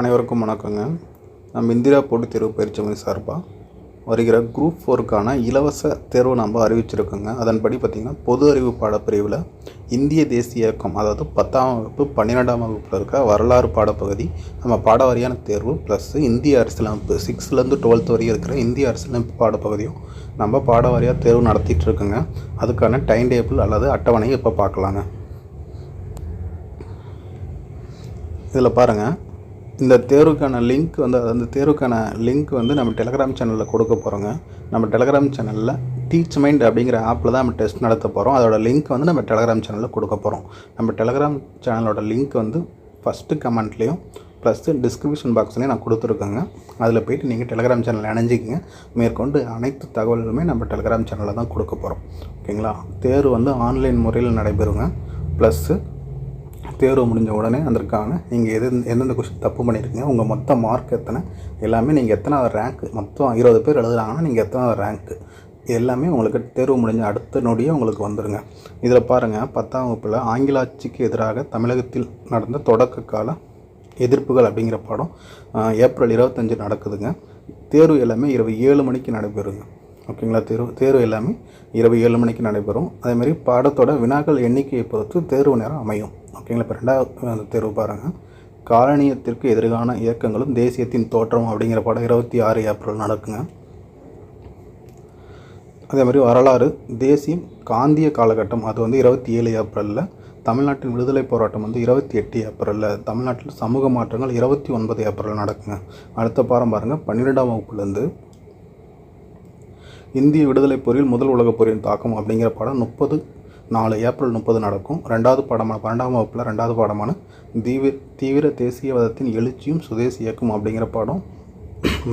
அனைவருக்கும் வணக்கங்க. நம்ம இந்திரா போட்டித் தேர்வு பயிற்சி சார்பாக வருகிற குரூப் ஃபோருக்கான இலவச தேர்வு நம்ம அறிவிச்சிருக்கோங்க. அதன்படி பார்த்திங்கன்னா பொது அறிவு பாடப்பிரிவில் இந்திய தேசிய இயக்கம் அதாவது பத்தாம் வகுப்பு பன்னிரெண்டாம் வகுப்பில் இருக்க வரலாறு பாடப்பகுதி நம்ம பாடவாரியான தேர்வு ப்ளஸ் இந்திய அரசியலமைப்பு சிக்ஸ்த்லேருந்து டுவெல்த் வரையும் இருக்கிற இந்திய அரசியலமைப்பு பாடப்பகுதியும் நம்ம பாடவாரியாக தேர்வு நடத்திட்டு இருக்குங்க. அதுக்கான டைம் டேபிள் அல்லது அட்டவணையை இப்போ பார்க்கலாங்க. இதில் பாருங்கள் இந்த தேர்வுக்கான லிங்க் வந்து அந்த தேர்வுக்கான லிங்க் வந்து நம்ம டெலகிராம் சேனலில் கொடுக்க போகிறோங்க நம்ம டெலகிராம் சேனலில் டீச் மைண்ட் அப்படிங்கிற ஆப்பில் தான் நம்ம டெஸ்ட் நடத்த போகிறோம் அதோட லிங்க் வந்து நம்ம டெலகிராம் சேனலில் கொடுக்க போகிறோம் நம்ம டெலகிராம் சேனலோட லிங்க் வந்து ஃபஸ்ட்டு கமெண்ட்லேயும் ப்ளஸ் டிஸ்கிரிப்ஷன் பாக்ஸ்லேயும் நான் கொடுத்துருக்கேங்க. அதில் போய்ட்டு நீங்கள் டெலகிராம் சேனலில் இணைஞ்சிக்கங்க. மேற்கொண்டு அனைத்து தகவல்களுமே நம்ம டெலகிராம் சேனலில் தான் கொடுக்க போகிறோம் ஓகேங்களா? தேர்வு வந்து ஆன்லைன் முறையில் நடைபெறுங்க. ப்ளஸ்ஸு தேர்வு முடிஞ்ச உடனே அதற்கான நீங்கள் எது எந்தெந்த கொஷின் தப்பு பண்ணியிருக்கீங்க உங்கள் மொத்த மார்க் எத்தனை எல்லாமே நீங்கள் எத்தனாவது ரேங்க் மொத்தம் இருபது பேர் எழுதுறாங்கன்னா நீங்கள் எத்தனாவது ரேங்க்கு எல்லாமே உங்களுக்கு தேர்வு முடிஞ்ச அடுத்த நொடியே உங்களுக்கு வந்துடுங்க இதில் பாருங்கள் பத்தாம் வகுப்பில் ஆங்கில ஆட்சிக்கு எதிராக தமிழகத்தில் நடந்த தொடக்க கால எதிர்ப்புகள் அப்படிங்கிற பாடம் ஏப்ரல் இருபத்தஞ்சு நடக்குதுங்க. தேர்வு எல்லாமே இரவு ஏழு மணிக்கு நடைபெறுங்க. ஓகேங்களா? தேர்வு தேர்வு எல்லாமே இரவு ஏழு மணிக்கு நடைபெறும். அதேமாதிரி பாடத்தோட வினாக்கள் எண்ணிக்கையை பொறுத்து தேர்வு நேரம் அமையும். ஓகேங்களா? இப்போ ரெண்டாவது அந்த தேர்வு பாருங்கள் காலனியத்திற்கு எதிரான இயக்கங்களும் தேசியத்தின் தோற்றம் அப்படிங்கிற பாடம் இருபத்தி ஆறு ஏப்ரல் நடக்குங்க. அதே மாதிரி வரலாறு தேசியம் காந்திய காலகட்டம் அது வந்து இருபத்தி ஏழு ஏப்ரலில். தமிழ்நாட்டின் விடுதலை போராட்டம் வந்து இருபத்தி எட்டு ஏப்ரலில். தமிழ்நாட்டில் சமூக மாற்றங்கள் இருபத்தி ஒன்பது ஏப்ரலில் நடக்குங்க. அடுத்த பாரம் பாருங்கள் பன்னிரெண்டாம் வகுப்புலேருந்து இந்திய விடுதலை போரில் முதல் உலகப் போரின் தாக்கம் அப்படிங்கிற பாடம் முப்பது நாலு ஏப்ரல் முப்பது நடக்கும். ரெண்டாவது பாடமான பன்னெண்டாம் வகுப்பில் ரெண்டாவது பாடமான தீவிர தீவிர தேசியவாதத்தின் எழுச்சியும் சுதேசி இயக்கம் அப்படிங்கிற பாடம்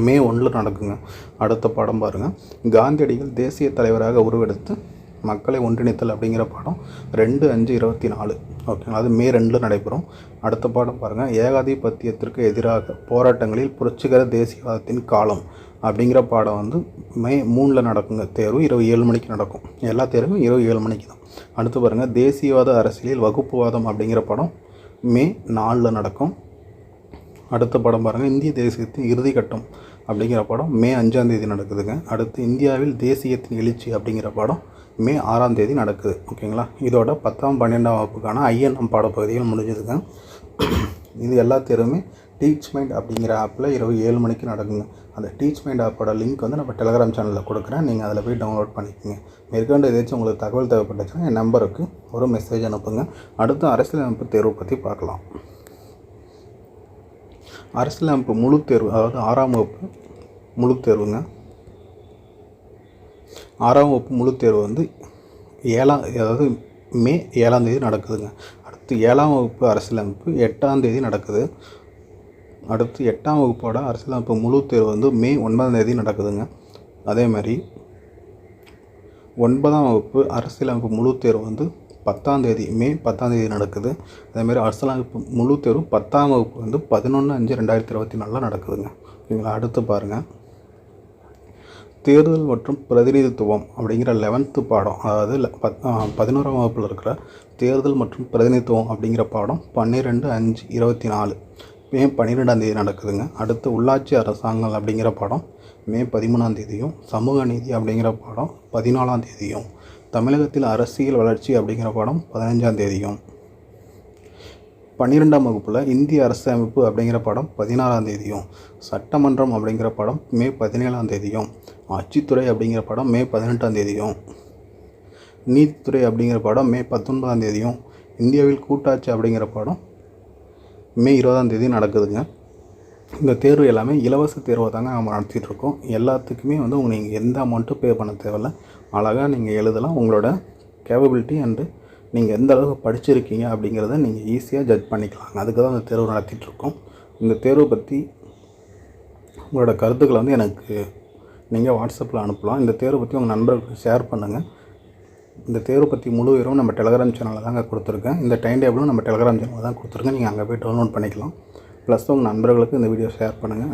மே ஒன்றில் நடக்குங்க. அடுத்த பாடம் பாருங்கள் காந்தியடிகள் தேசிய தலைவராக உருவெடுத்து மக்களை ஒன்றிணைத்தல் அப்படிங்கிற பாடம் ரெண்டு அஞ்சு இருபத்தி நாலு. ஓகேங்களா? அது மே ரெண்டில் நடைபெறும். அடுத்த பாடம் பாருங்கள் ஏகாதிபத்தியத்திற்கு எதிராக போராட்டங்களில் புரட்சிகர தேசியவாதத்தின் காலம். அப்படிங்கிற பாடம் வந்து மே மூணில் நடக்குங்க. தேர்வு இரவு ஏழு மணிக்கு நடக்கும். எல்லா தேர்வும் இரவு ஏழு மணிக்கு தான். அடுத்து பாருங்கள் தேசியவாத அரசியலில் வகுப்புவாதம் அப்படிங்கிற படம் மே நாலில் நடக்கும். அடுத்த படம் பாருங்கள் இந்திய தேசியத்தின் இறுதி கட்டம் அப்படிங்கிற படம் மே அஞ்சாம் தேதி நடக்குதுங்க. அடுத்து இந்தியாவில் தேசியத்தின் எழுச்சி அப்படிங்கிற படம் மே ஆறாம் தேதி நடக்குது. ஓகேங்களா? இதோட பத்தாம் பன்னெண்டாம் வகுப்புக்கான ஐஎன்எம் பாடப்பகுதிகள் முடிஞ்சதுங்க. இது எல்லா தேர்வுமே டீச் மைண்ட் அப்படிங்கிற ஆப்பில் இரவு ஏழு மணிக்கு நடக்குங்க. அந்த டீச் மைண்ட் ஆப்போட லிங்க் வந்து நம்ம டெலகிராம் சேனலில் கொடுக்குறேன். நீங்கள் அதில் போய் டவுன்லோட் பண்ணிக்கோங்க. மேற்கொண்டு ஏதாச்சும் உங்களுக்கு தகவல் தேவைப்பட்டுச்சுன்னா என் நம்பருக்கு ஒரு மெசேஜ் அனுப்புங்க. அடுத்து அரசியலமைப்பு தேர்வு பற்றி பார்க்கலாம். அரசியலமைப்பு முழு தேர்வு அதாவது ஆறாம் வகுப்பு முழு தேர்வுங்க. ஆறாம் வகுப்பு முழு தேர்வு வந்து ஏழாம் அதாவது மே ஏழாம் தேதி நடக்குதுங்க. அடுத்து ஏழாம் வகுப்பு அரசியலமைப்பு எட்டாம் தேதி நடக்குது. அடுத்து எட்டாம் வகுப்போட அரசியலமைப்பு முழு தேர்வு வந்து மே ஒன்பதாம் தேதி நடக்குதுங்க. அதே மாதிரி ஒன்பதாம் வகுப்பு அரசியலமைப்பு முழு தேர்வு வந்து பத்தாம் தேதி மே பத்தாம் தேதி நடக்குது. அதேமாதிரி அரசியலமைப்பு முழு தேர்வு பத்தாம் வகுப்பு வந்து பதினொன்று அஞ்சு ரெண்டாயிரத்தி இருபத்தி நாலில் நடக்குதுங்க. ஓகேங்களா? அடுத்து பாருங்கள் தேர்தல் மற்றும் பிரதிநிதித்துவம் அப்படிங்கிற லெவன்த்து பாடம் அதாவது பத் பதினோராம் வகுப்பில் இருக்கிற தேர்தல் மற்றும் பிரதிநிதித்துவம் அப்படிங்கிற பாடம் பன்னிரெண்டு அஞ்சு இருபத்தி நாலு மே பன்னிரெண்டாம் தேதி நடக்குதுங்க. அடுத்து உள்ளாட்சி அரசாங்கம் அப்படிங்கிற பாடம் மே பதிமூணாம் தேதியும் சமூக நீதி அப்படிங்கிற பாடம் பதினாலாம் தேதியும் தமிழகத்தில் அரசியல் வளர்ச்சி அப்படிங்கிற பாடம் பதினஞ்சாம் தேதியும். பன்னிரெண்டாம் வகுப்பில் இந்திய அரசமைப்பு அப்படிங்கிற படம் பதினாறாம் தேதியும் சட்டமன்றம் அப்படிங்கிற படம் மே பதினேழாம் தேதியும் ஆட்சித்துறை அப்படிங்கிற படம் மே பதினெட்டாம் தேதியும் நீதித்துறை அப்படிங்கிற படம் மே பத்தொன்பதாம் தேதியும் இந்தியாவில் கூட்டாட்சி அப்படிங்கிற படம் மே இருபதாம் தேதி நடக்குதுங்க. இந்த தேர்வு எல்லாமே இலவச தேர்வை தாங்க நம்ம நடத்திட்டுருக்கோம். எல்லாத்துக்குமே வந்து உங்களுக்கு நீங்கள் எந்த அமௌண்ட்டும் பே பண்ண தேவையில்ல. அழகாக நீங்கள் எழுதலாம். உங்களோட கேப்பபிலிட்டி அண்டு நீங்கள் எந்த அளவுக்கு படிச்சிருக்கீங்க அப்படிங்கிறத நீங்கள் ஈஸியாக ஜட்ஜ் பண்ணிக்கலாங்க. அதுக்கு தான் இந்த தேர்வு நடத்திட்டுருக்கோம் இந்த தேர்வை பற்றி உங்களோட கருத்துக்களை வந்து எனக்கு நீங்கள் வாட்ஸ்அப்பில் அனுப்பலாம். இந்த தேர்வை பற்றி உங்கள் நண்பர்களுக்கு ஷேர் பண்ணுங்கள் இந்த தேர்வு பற்றி முழு விவரம் நம்ம டெலகிராம் சேனலில் தாங்க கொடுத்துருக்கேன். இந்த டைம் டேபிளும் நம்ம டெலகிராம் சேனலில் தான் கொடுத்துருக்கேன். நீங்கள் அங்கே போய் டவுன்லோட் பண்ணிக்கலாம். ப்ளஸ் உங்கள் நண்பர்களுக்கு இந்த வீடியோ ஷேர் பண்ணுங்கள்